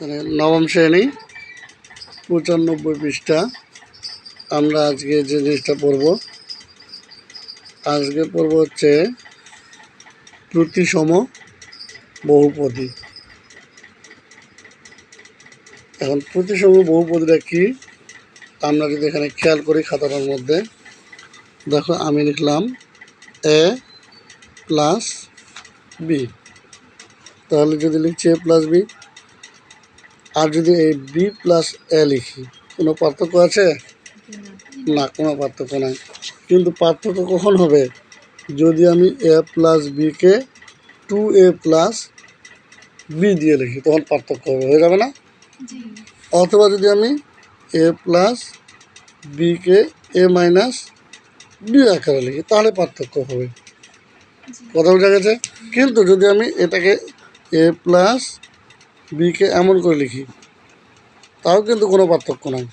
মানে নবম শ্রেণি, পঁচানব্বই পৃষ্ঠা। আমরা আজকে যে জিনিসটা পড়ব, আজকে পড়ব হচ্ছে প্রতিসম বহুপদী। এখন প্রতিসম বহুপদীটা কি? আমরা যদি এখানে খেয়াল করি খাতাটার মধ্যে, দেখো আমি লিখলাম এ প্লাস বি। তাহলে যদি লিখছি এ প্লাস বি আর যদি এই বি প্লাস এ লিখি কোনো পার্থক্য আছে? না কোনো পার্থক্য নাই। কিন্তু পার্থক্য কখন হবে? যদি আমি এ প্লাস বিকে টু এ প্লাস বি দিয়ে লিখি তখন পার্থক্য হবে হয়ে যাবে না? অথবা যদি আমি এ প্লাস বিকে এ মাইনাস বি আকারে লিখি তাহলে পার্থক্য হবে। কথা বোঝা গেছে? কিন্তু যদি আমি এটাকে এ প্লাস বিকে এমন করে লিখি। তাও কিন্তু কোনো পার্থক্য নাই।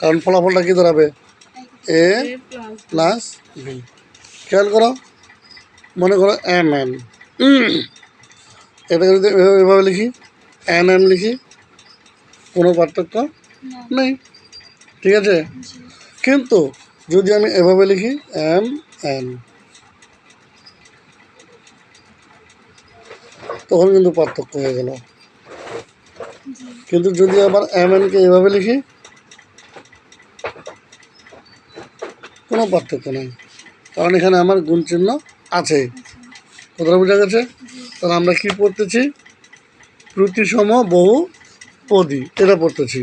কারণ ফলাফলটা কী দাঁড়াবে? A plus plus B. খেয়াল করো মনে করো এম এন। এটাকে যদি এভাবে এভাবে লিখি এন এম লিখি কোনো পার্থক্য নেই। ঠিক আছে? কিন্তু যদি আমি এভাবে লিখি এম এন। তখন কিন্তু পার্থক্য হয়ে গেল। কিন্তু যদি আবার এম এনকে এভাবে লিখি, কোনো পার্থক্য নেই। কারণ এখানে আমার গুণ চিহ্ন আছে। কোথাও বোঝা গেছে? তাহলে আমরা কি পড়তেছি? প্রতিসম বহু পদী, এটা পড়তেছি।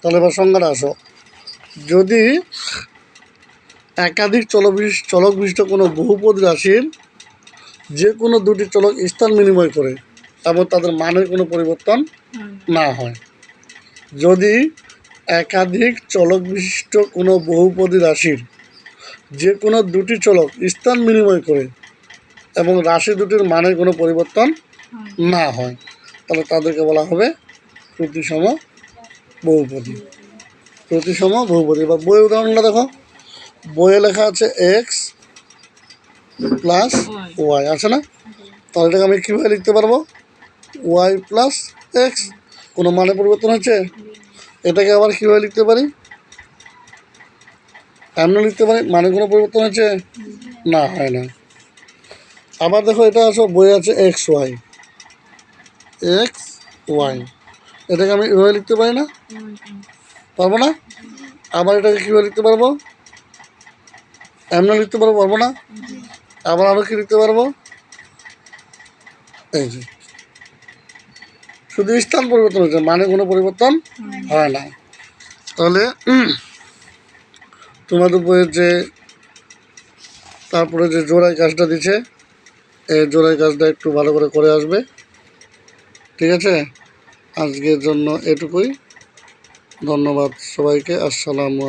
তাহলে এবার সংজ্ঞাটা আসো। যদি একাধিক চলক বিশিষ্ট চলক বিশিষ্ট কোনো বহুপদ রাশির যে কোনো দুটি চলক স্থান বিনিময় করে এবং তাদের মানের কোনো পরিবর্তন না হয়। যদি একাধিক চলক বিশিষ্ট কোনো বহুপদী রাশির যে কোনো দুটি চলক স্থান বিনিময় করে এবং রাশি দুটির মানের কোনো পরিবর্তন না হয় তাহলে তাদেরকে বলা হবে প্রতিসম বহুপদী। প্রতিসম বহুপদী। বা বই উদাহরণটা দেখো। বইয়ে লেখা আছে এক্স প্লাস ওয়াই আছে না? তাহলে এটাকে আমি কীভাবে লিখতে পারব? ওয়াই প্লাস এক্স কোনো মানে পরিবর্তন হচ্ছে এটাকে আবার কীভাবে লিখতে পারি? এমন লিখতে পারি? মানে কোনো পরিবর্তন হচ্ছে না, হয় না। আবার দেখো এটা আসো বই আছে এক্স ওয়াই এক্স ওয়াই এটাকে আমি এভাবে লিখতে পারি না? পারব না? আবার এটাকে কীভাবে লিখতে পারব? এমন লিখতে পারব? পারব না? আবার আরও কি লিখতে পারব? এই যে। শুধু স্থান পরিবর্তন হচ্ছে মানে কোনো পরিবর্তন হয় না। তাহলে তোমাদের বইয়ের যে তারপরে যে জোড়াই কাজটা দিচ্ছে এই জোড়াই কাজটা একটু ভালো করে করে আসবে। ঠিক আছে? আজকের জন্য এটুকুই। ধন্যবাদ সবাইকে। আসসালামু